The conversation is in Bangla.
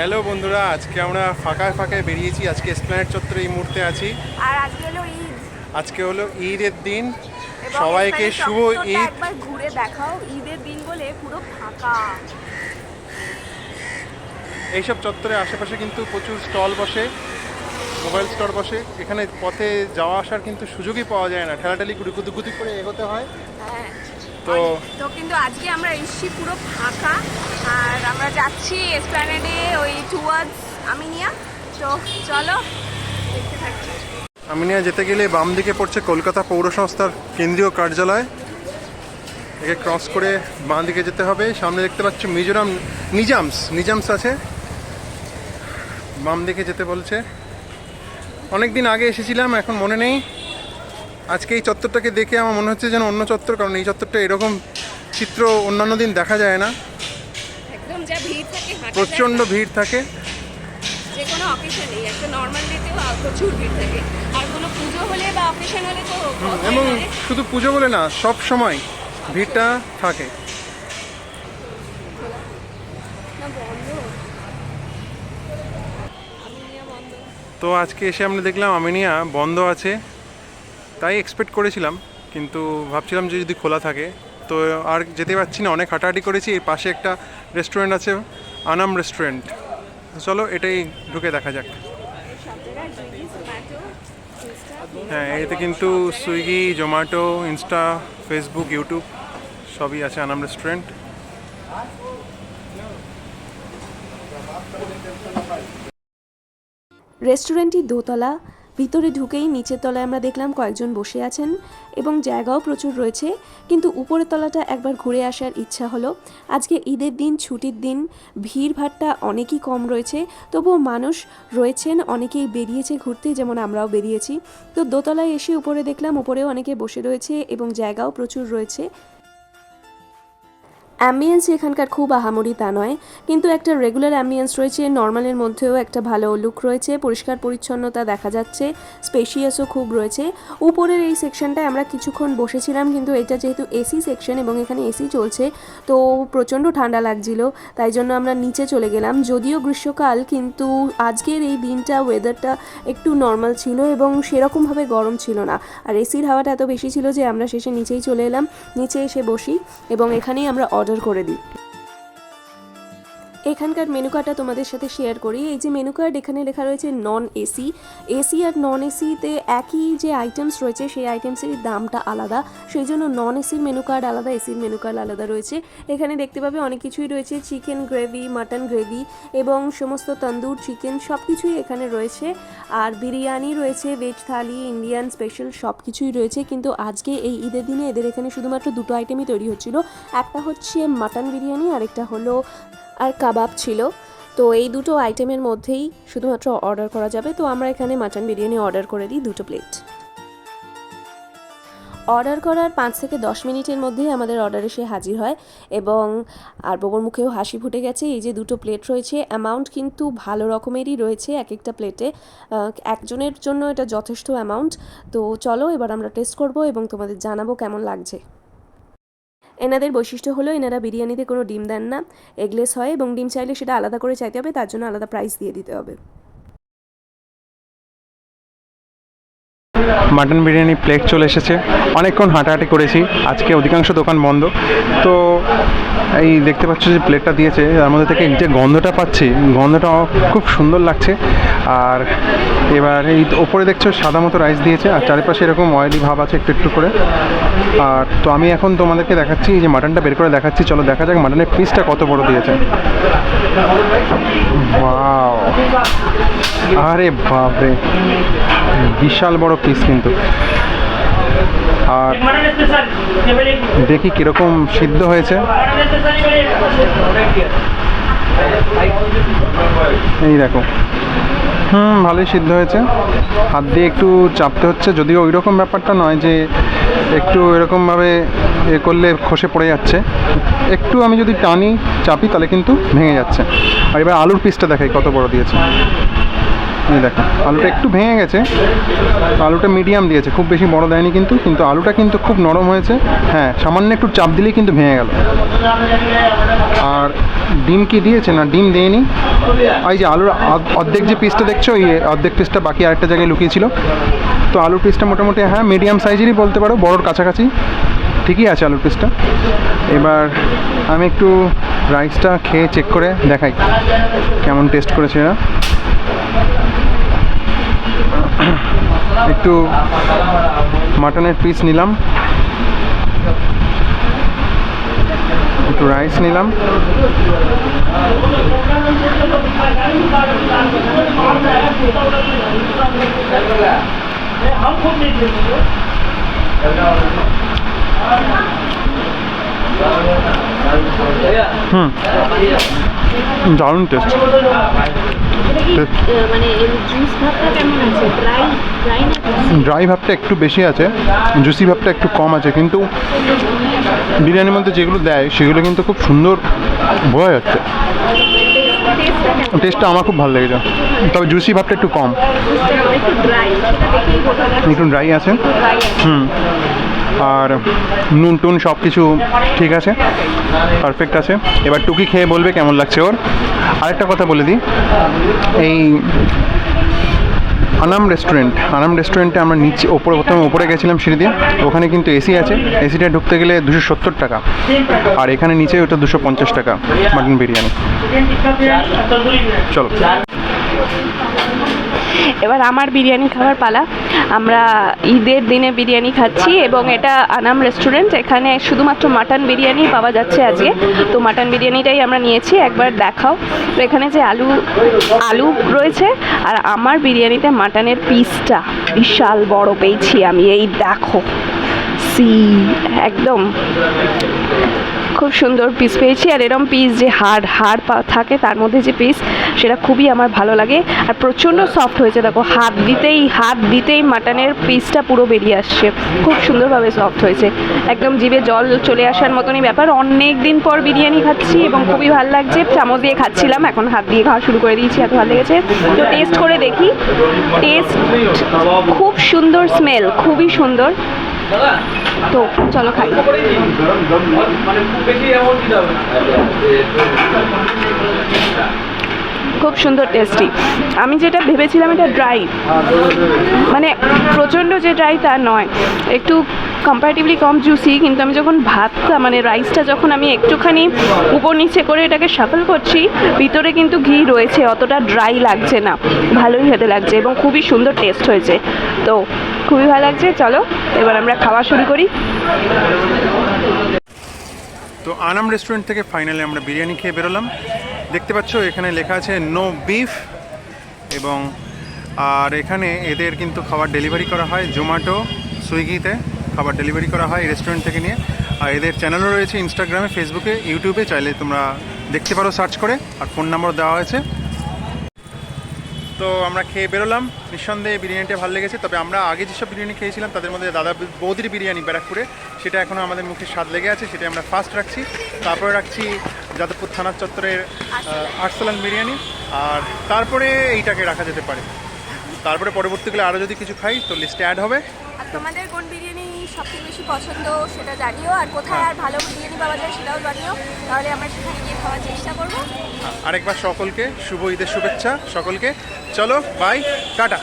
হ্যালো বন্ধুরা আজকে আমরা ফাঁকায় ফাঁকায় বেরিয়েছি। আজকে স্প্ল্যানেট চত্বরে এই মুহূর্তে আছি। আর আজকে হলো ঈদ। আজকে হলো ঈদের দিন। সবাইকে শুভ ঈদ। একবার ঘুরে দেখাও। ঈদের দিন বলে পুরো ফাঁকা। এইসব চত্বরে আশেপাশে কিন্তু প্রচুর স্টল বসে মোবাইল স্টোর বসে। এখানে পথে যাওয়া আসার কিন্তু সুযোগই পাওয়া যায় না। ঠেলাঠালি গুটি গুতি করে এগোতে হয়। হ্যাঁ। তো তো কিন্তু আজকে আমরা এসছি পুরো ফাঁকা। যাচ্ছি এসপ্ল্যানেডে ওই টুয়ার্ডস আমিনিয়া। তো চলো আমিনিয়া যেতে গেলে বাম দিকে পড়ছে কলকাতা পৌর সংস্থার কেন্দ্রীয় কার্যালয়। একে ক্রস করে বাঁ দিকে যেতে হবে। সামনে দেখতে পাচ্ছ মিজোরাম, নিজামস নিজামস আছে। বাম দিকে যেতে বলছে। অনেক দিন আগে এসেছিলাম, এখন মনে নেই। আজকে এই চত্বরটাকে দেখে আমার মনে হচ্ছে যেন অন্য চত্বর, কারণ এই চত্বরটা এরকম চিত্র অন্যান্য দিন দেখা যায় না একদম যা ভিড় থাকে হাঁটা প্রচণ্ড ভিড় থাকে। যে কোনো অকেশনেই একটা নর্মাল ডেতেও প্রচুর ভিড় থাকে। আর কোনো পুজো হলে বা অকেশন হলে তো এবং শুধু পুজো বলে না সব সময় ভিড়টা থাকে। তো আজকে এসে আমরা দেখলাম আমিনিয়া বন্ধ আছে। তাই এক্সপেক্ট করেছিলাম কিন্তু ভাবছিলাম যে যদি খোলা থাকে তো আর যেতে পারছি না অনেক হাঁটাহাঁটি করেছি। এর পাশে একটা রেস্টুরেন্ট আছে আনাম রেস্টুরেন্ট। চলো এটাই ঢুকে দেখা যাক। হ্যাঁ এতে কিন্তু Swiggy, Zomato, Insta, Facebook, YouTube সবই আছে আনাম রেস্টুরেন্ট। রেস্টুরেন্টটি দোতলা ভিতরে ঢুকেই নিচের তলায় আমরা দেখলাম কয়েকজন বসে আছেন এবং জায়গাও প্রচুর রয়েছে, কিন্তু উপরের তলাটা একবার ঘুরে আসার ইচ্ছা হলো। আজকে ঈদের দিন, ছুটির দিন ভিড়ভাট্টা অনেকই কম রয়েছে, তবুও মানুষ রয়েছেন, অনেকেই বেরিয়েছে ঘুরতে, যেমন আমরাও বেরিয়েছি। তো দোতলায় এসে উপরে দেখলাম, উপরেও অনেকে বসে রয়েছে এবং জায়গাও প্রচুর রয়েছে। অ্যাম্বিয়েন্স এখানকার খুব আহামরি তা নয়, কিন্তু একটা রেগুলার অ্যাম্বিয়েন্স রয়েছে নর্মালের মধ্যেও একটা ভালো লুক রয়েছে, পরিষ্কার পরিচ্ছন্নতা দেখা যাচ্ছে স্পেশিয়াসও খুব রয়েছে। উপরের এই সেকশনটায় আমরা কিছুক্ষণ বসেছিলাম, কিন্তু এটা যেহেতু এসি সেকশন এবং এখানে এসি চলছে, তো প্রচণ্ড ঠান্ডা লাগছিল, তাই জন্য আমরা নিচে চলে গেলাম। যদিও গ্রীষ্মকাল, কিন্তু আজকের এই দিনটা ওয়েদারটা একটু নর্মাল ছিল এবং সেরকমভাবে গরম ছিল না। আর এসির হাওয়াটা এত বেশি ছিল যে আমরা শেষে নিচেই চলে এলাম, নিচে এসে বসি এবং এখানেই আমরা অর্ডার করে দিই। এখানকার মেনু কার্ডটা তোমাদের সাথে শেয়ার করি। এই যে মেনু কার্ড এখানে লেখা রয়েছে নন এসি এসি আর নন এসিতে একই যে আইটেমস রয়েছে, সেই আইটেমসের দামটা আলাদা। সেই জন্য নন এসির মেনু কার্ড আলাদা এসির মেনু কার্ড আলাদা রয়েছে। এখানে দেখতে পাবে অনেক কিছুই রয়েছে। চিকেন গ্রেভি মাটন গ্রেভি এবং সমস্ত তন্দুর চিকেন সব কিছুই এখানে রয়েছে। আর বিরিয়ানি রয়েছে ভেজ থালি ইন্ডিয়ান স্পেশাল সব কিছুই রয়েছে। কিন্তু আজকে এই ঈদের দিনে এদের এখানে শুধুমাত্র দুটো আইটেমই তৈরি হচ্ছিল। একটা হচ্ছে মাটন বিরিয়ানি, আরেকটা হলো আর কাবাব ছিল। তো এই দুটো আইটেমের মধ্যেই শুধুমাত্র অর্ডার করা যাবে। তো আমরা এখানে মাটন বিরিয়ানি অর্ডার করে দিই দুটো প্লেট অর্ডার করার পাঁচ থেকে দশ মিনিটের মধ্যেই আমাদের অর্ডার এসে হাজির হয় এবং আর ববর মুখেও হাসি ফুটে গেছে। এই যে দুটো প্লেট রয়েছে অ্যামাউন্ট কিন্তু ভালো রকমেরই রয়েছে এক একটা প্লেটে একজনের জন্য এটা যথেষ্ট অ্যামাউন্ট তো চলো এবার আমরা টেস্ট করব এবং তোমাদের জানাব কেমন লাগছে। এনাদের বৈশিষ্ট্য হলো এনারা বিরিয়ানিতে কোনো ডিম দেন না, এগলেস হয় এবং ডিম চাইলে সেটা আলাদা করে চাইতে হবে, তার জন্য আলাদা প্রাইস দিয়ে দিতে হবে। মাটন বিরিয়ানি প্লেট চলে এসেছে। অনেকক্ষণ হাঁটাহাঁটি করেছি, আজকে অধিকাংশ দোকান বন্ধ। তো এই দেখতে পাচ্ছ যে প্লেটটা দিয়েছে, তার মধ্যে থেকে যে গন্ধটা পাচ্ছি, গন্ধটা খুব সুন্দর লাগছে। আর এবার এই ওপরে দেখছ সাদা মতো রাইস দিয়েছে, আর চারিপাশে এরকম অয়েলি ভাব আছে একটু একটু করে। আর তো আমি এখন তোমাদেরকে দেখাচ্ছি যে মাটনটা বের করে দেখাচ্ছি, চলো দেখা যাক মাটনের পিসটা কত বড় দিয়েছে। Wow! আরে বাপরে। বিশাল বড় পিস কিন্তু। আর দেখি কীরকম সিদ্ধ হয়েছে। এই দেখো। হুম, ভালোই সিদ্ধ হয়েছে। হাত দিয়ে একটু চাপতে হচ্ছে, যদিও ওই রকম ব্যাপারটা নয় যে একটু এরকমভাবে এ করলে খসে পড়ে যাচ্ছে। একটু আমি যদি টানি, চাপি, তাহলে কিন্তু ভেঙে যাচ্ছে। আর এবার আলুর পিসটা দেখাই, কত বড় দিয়েছে। এই দেখো। আলুটা একটু ভেঙে গেছে। আলুটা মিডিয়াম দিয়েছে। খুব বেশি বড় দেয়নি কিন্তু কিন্তু আলুটা কিন্তু খুব নরম হয়েছে। হ্যাঁ সামান্য একটু চাপ দিলেই কিন্তু ভেঙে গেল। আর ডিম কি দিয়েছে না ডিম দেয়নি? এই যে আলুর অর্ধেক যে পিসটা দেখছ, এই অর্ধেক পিসটা বাকি আরেকটা জায়গায় লুকিয়েছিল। তো আলুর পিসটা মোটামুটি হ্যাঁ মিডিয়াম সাইজেরই বলতে পারো, বড়োর কাছাকাছি। ঠিকই আছে আলুর পিসটা এবার আমি একটু রাইসটা খেয়ে চেক করে দেখাই, কেমন টেস্ট করেছে এরা। একটু মাটনের পিস নিলাম। একটু রাইস নিলাম। হুম দারুণ টেস্ট মানে জুস ভাবটা কেমন আছে? ড্রাই ড্রাই ড্রাই ভাবটা একটু বেশি আছে জুসি ভাবটা একটু কম আছে কিন্তু বিরিয়ানির মধ্যে যেগুলো দেয় সেগুলো কিন্তু খুব সুন্দর বোঝা যাচ্ছে। টেস্টটা আমার খুব ভালো লেগেছে। তবে জুসি ভাবটা একটু কম। একটু ড্রাই আছে। হুম। আর নুন টুন সব কিছু ঠিক আছে পারফেক্ট আছে। এবার টুকি খেয়ে বলবে কেমন লাগছে ওর। আরেকটা কথা বলে দিই, এই আনাম রেস্টুরেন্ট আনাম রেস্টুরেন্টে আমরা নিচে, ওপরে, প্রথমে ওপরে গেছিলাম সিঁড়ি দিয়ে, ওখানে কিন্তু এসি আছে। এসিটা ঢুকতে গেলে দুশো সত্তর টাকা। আর এখানে নিচে ওটা দুশো পঞ্চাশ টাকা মাটন বিরিয়ানি। চলো। এবার আমার বিরিয়ানি খাওয়ার পালা। আমরা ঈদের দিনে বিরিয়ানি খাচ্ছি এবং এটা আনাম রেস্টুরেন্ট এখানে শুধুমাত্র মাটন বিরিয়ানি পাওয়া যাচ্ছে আজকে। তো মাটন বিরিয়ানিটাই আমরা নিয়েছি, একবার দেখাও। তো এখানে যে আলু আলু রয়েছে, আর আমার বিরিয়ানিতে মাটনের পিসটা বিশাল বড় পেয়েছি আমি, এই দেখো। সি একদম। খুব সুন্দর পিস পেয়েছি। আর এরম পিস যে হাড় হাড় থাকে, তার মধ্যে যে পিস সেটা খুবই আমার ভালো লাগে। আর প্রচণ্ড সফট হয়েছে, দেখো হাত দিতেই হাত দিতেই মাটনের পিসটা পুরো বেরিয়ে আসছে। খুব সুন্দরভাবে সফট হয়েছে। একদম জিভে জল চলে আসার মতনই ব্যাপার। অনেক দিন পর বিরিয়ানি খাচ্ছি এবং খুবই ভালো লাগছে। চামচ দিয়ে খাচ্ছিলাম, এখন হাত দিয়ে খাওয়া শুরু করে দিয়েছি, এত ভালো লেগেছে। তো টেস্ট করে দেখি। টেস্ট খুব সুন্দর স্মেল খুবই সুন্দর। তো চলো খাই। খুব সুন্দর টেস্টি আমি যেটা ভেবেছিলাম এটা ড্রাই মানে প্রচণ্ড যে ড্রাই তা নয়। একটু কম্পারেটিভলি কম জুসি কিন্তু আমি যখন ভাতটা মানে রাইসটা যখন আমি একটুখানি উপর নিচে করে এটাকে সাফল করছি ভিতরে কিন্তু ঘি রয়েছে অতটা ড্রাই লাগছে না। ভালোই খেতে লাগছে এবং খুবই সুন্দর টেস্ট হয়েছে। তো খুবই ভালো লাগছে, চলো, এবার আমরা খাওয়া শুরু করি। তো আনাম রেস্টুরেন্ট থেকে ফাইনালি আমরা বিরিয়ানি খেয়ে বেরোলাম। দেখতে পাচ্ছ, এখানে লেখা আছে নো বিফ এবং, আর এখানে এদের কিন্তু খাবার ডেলিভারি করা হয় জোম্যাটো সুইগিতে খাবার ডেলিভারি করা হয় রেস্টুরেন্ট থেকে নিয়ে। আর এদের চ্যানেলও রয়েছে ইনস্টাগ্রামে ফেসবুকে ইউটিউবে চাইলে তোমরা দেখতে পারো সার্চ করে। আর ফোন নাম্বার দেওয়া হয়েছে তো আমরা খেয়ে বেরোলাম। নিঃসন্দেহে বিরিয়ানিটা ভালো লেগেছে। তবে আমরা আগে যেসব বিরিয়ানি খেয়েছিলাম তাদের মধ্যে দাদা বৌদির বিরিয়ানি ব্যারাকপুরে। সেটা এখনও আমাদের মুখে স্বাদ লেগে আছে সেটা আমরা ফার্স্ট রাখছি। তারপরে রাখছি যাদবপুর থানার চত্বরের আরসালান বিরিয়ানি। আর তারপরে এইটাকে রাখা যেতে পারে। তারপরে পরবর্তীকালে আরও যদি কিছু খাই তো লিস্টে অ্যাড হবে। তোমাদের কোন বিরিয়ানি সবথেকে বেশি পছন্দ সেটা জানিও। আর কোথায় আর ভালো বিরিয়ানি পাওয়া যায় সেটাও জানিও। তাহলে আমরা সেখানে গিয়ে খাওয়ার চেষ্টা করব। আরেকবার সকলকে শুভ ঈদের শুভেচ্ছা। সকলকে চলো বাই টাটা।